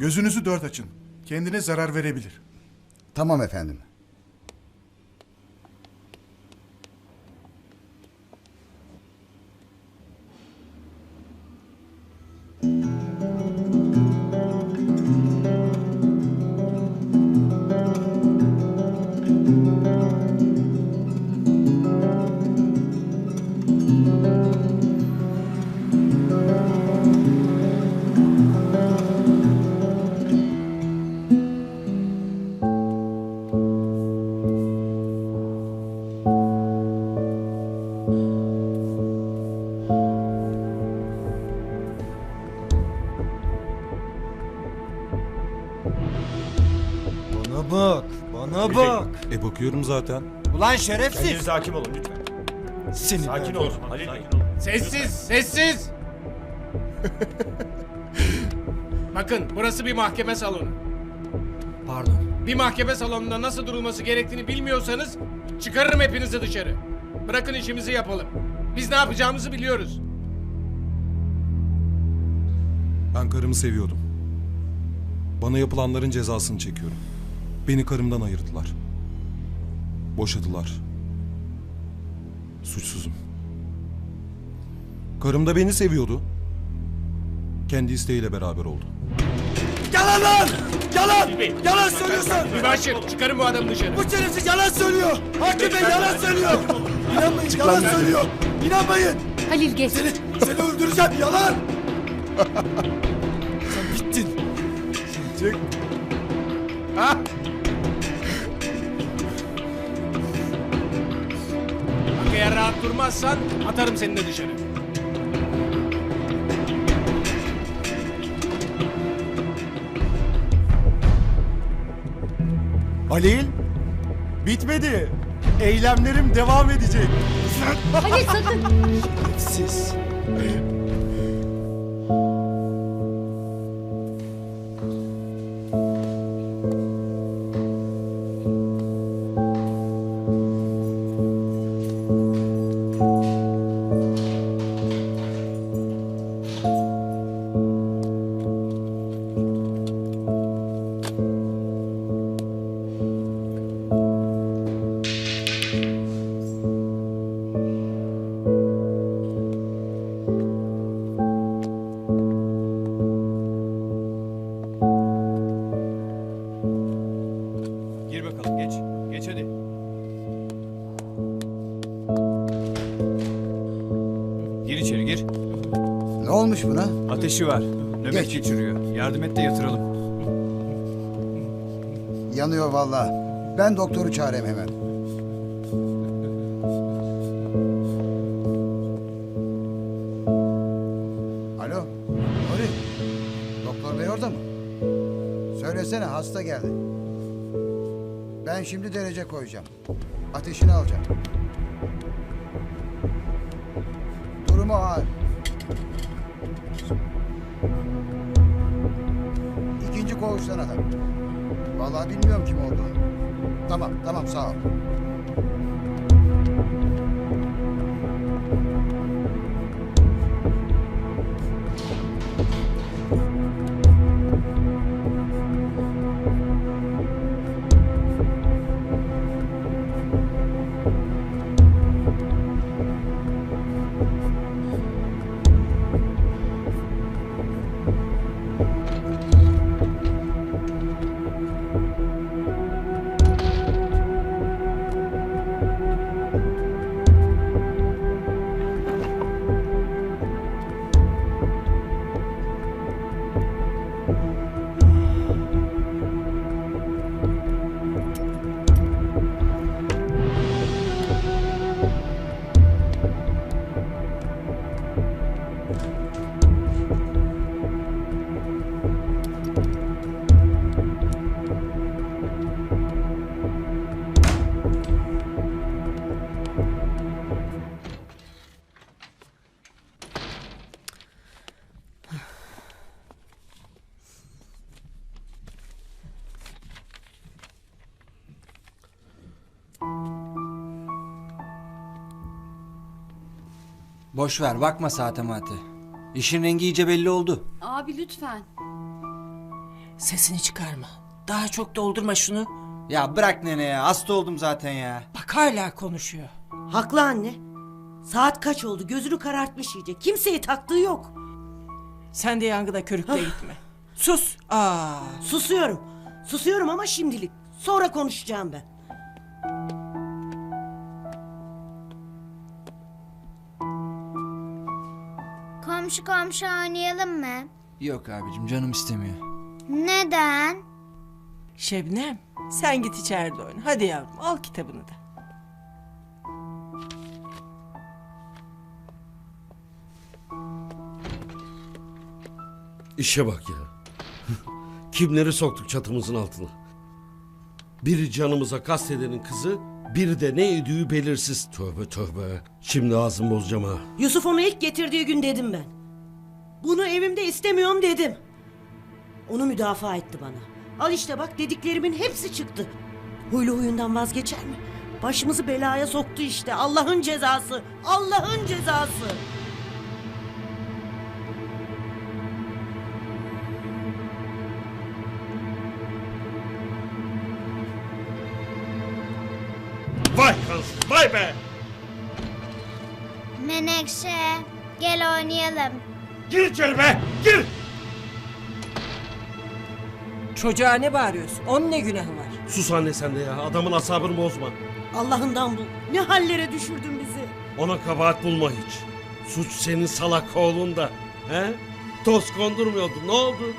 Gözünüzü dört açın. Kendine zarar verebilir. Tamam efendim. Bak, bana bak. E bakıyorum zaten. Ulan şerefsiz. Kendinize hakim olun lütfen. Seni Sakin olun. Halil Bey. Sessiz, sessiz. Bakın burası bir mahkeme salonu. Pardon. Bir mahkeme salonunda nasıl durulması gerektiğini bilmiyorsanız çıkarırım hepinizi dışarı. Bırakın işimizi yapalım. Biz ne yapacağımızı biliyoruz. Ben karımı seviyordum. Bana yapılanların cezasını çekiyorum. Beni karımdan ayırdılar. Boşadılar. Suçsuzum. Karım da beni seviyordu. Kendi isteğiyle beraber oldu. Yalan lan! Yalan! Yalan söylüyorsun! Mübaşir çıkarın bu adamı dışarı. Bu şerefsiz yalan söylüyor! Hakim Bey yalan söylüyor! İnanmayın yalan söylüyor! İnanmayın! Halil geç. Seni, seni öldüreceğim yalan! Sen bittin! Çık. Ha? Bak eğer rahat durmazsan atarım seni de dışarı. Halil. Bitmedi. Eylemlerim devam edecek. Halil sakın. Siz. Gir bakalım geç. Geç hadi. Gir içeri gir. Ne olmuş buna? Ateşi var. Nöbet Geç. geçiriyor. Yardım et de yatıralım. Yanıyor vallahi. Ben doktoru çağırayım hemen. Alo, Nuri. Doktor bey orada mı? Söylesene hasta geldi. Ben şimdi derece koyacağım. Ateşini alacağım. Durumu ağır. İkinci koğuştan adam. Vallahi bilmiyorum kim olduğunu. Tamam, tamam sağ ol. Boş ver bakma saate mate. İşin rengi iyice belli oldu. Abi lütfen. Sesini çıkarma. Daha çok doldurma şunu. Ya bırak nene ya. Hasta oldum zaten ya. Bak hala konuşuyor. Haklı anne. Saat kaç oldu? Gözünü karartmış iyice. Kimseye taktığı yok. Sen de yangına körükle gitme. Sus. Aa. Susuyorum. Susuyorum ama şimdilik. Sonra konuşacağım ben. Komşu komşu oynayalım mı? Yok abicim canım istemiyor. Neden? Şebnem sen git içeride oyna. Hadi yavrum al kitabını da. İşe bak ya. Kimleri soktuk çatımızın altına. Biri canımıza kastedenin kızı, biri de ne ödüğü belirsiz. Tövbe tövbe. Şimdi ağzımı bozacağım ha. Yusuf onu ilk getirdiği gün dedim ben. Bunu evimde istemiyorum dedim. Onu müdafaa etti bana. Al işte bak dediklerimin hepsi çıktı. Huylu huyundan vazgeçer mi? Başımızı belaya soktu işte. Allah'ın cezası. Allah'ın cezası. Vay kansın, vay be! Menekşe gel oynayalım. Gir içeri be, gir! Çocuğa ne bağırıyorsun? Onun ne günahı var? Sus anne sen de ya, adamın asabını bozma. Allah'ından bul. Ne hallere düşürdün bizi. Ona kabahat bulma hiç. Suç senin salak oğlunda. He? Toz kondurmuyordu, ne oldu?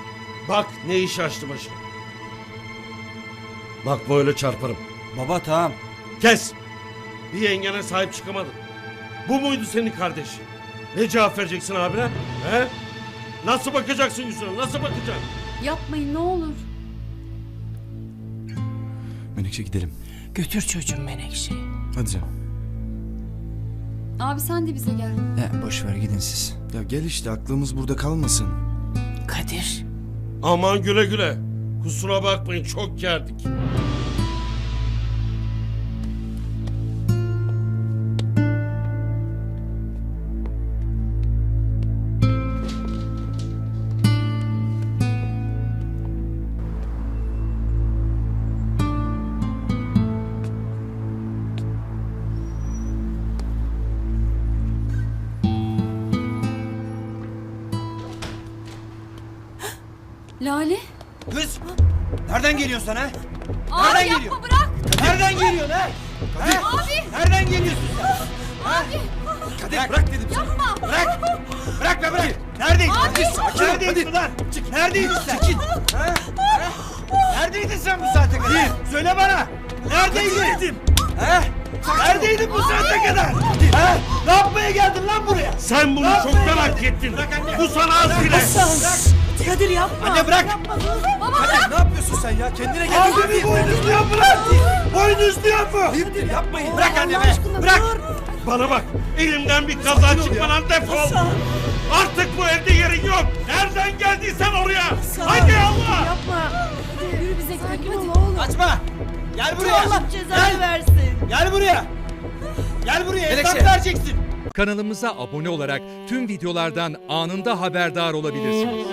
Bak ne iş açtı başına. Bakma öyle çarparım. Baba tamam. Kes! Bir yengene sahip çıkamadın. Bu muydu senin kardeşin? Ne cevap vereceksin abine? He? Nasıl bakacaksın yüzüne? Nasıl bakacaksın? Yapmayın ne olur. Menekşe gidelim. Götür çocuğum Menekşe'yi. Hadi canım. Abi sen de bize gel. He boş ver gidin siz. Ya gel işte aklımız burada kalmasın. Kadir. Aman güle güle. Kusura bakmayın çok gerdik. Lale. Kız! Nereden geliyorsun sen ha? Abi Nereden yapma geliyor? bırak. Nereden geliyorsun ha? Ha? Abi. Nereden geliyorsun sen? Abi. Kadir bırak dedim sana. Yapma. Bırak! Bırak be bırak! Neredeydin? Abi. Sakin Neredeydin lan? Neredeydin sen? Ha? Ha? Neredeydin sen bu saate kadar? Söyle bana! Neredeydin? Ha? Neredeydin bu saate kadar? Ha? Ne yapmaya geldin lan buraya? Sen bunu çok merak ettin. Bu sana az bile. Kadir yapma. Anne bırak! Baba bırak. Ne yapıyorsun sen ya? Kendine gel. Abimi boynuzluyor bırak. Boynuzluyor mu? Hayırdır yapmayın. Bırak Allah annemi! aşkına Bırak! dur. Bana bak elimden bir kaza çıkmadan defol. Artık bu evde yerin yok. Nereden geldiysen oraya. Hadi Allah. Yapma. Yürü bize gidelim hadi. Oğlum. Kaçma! Gel buraya! Allah cezanı versin. Gel buraya! Gel buraya hesap vereceksin. Kanalımıza abone olarak tüm videolardan anında haberdar olabilirsiniz.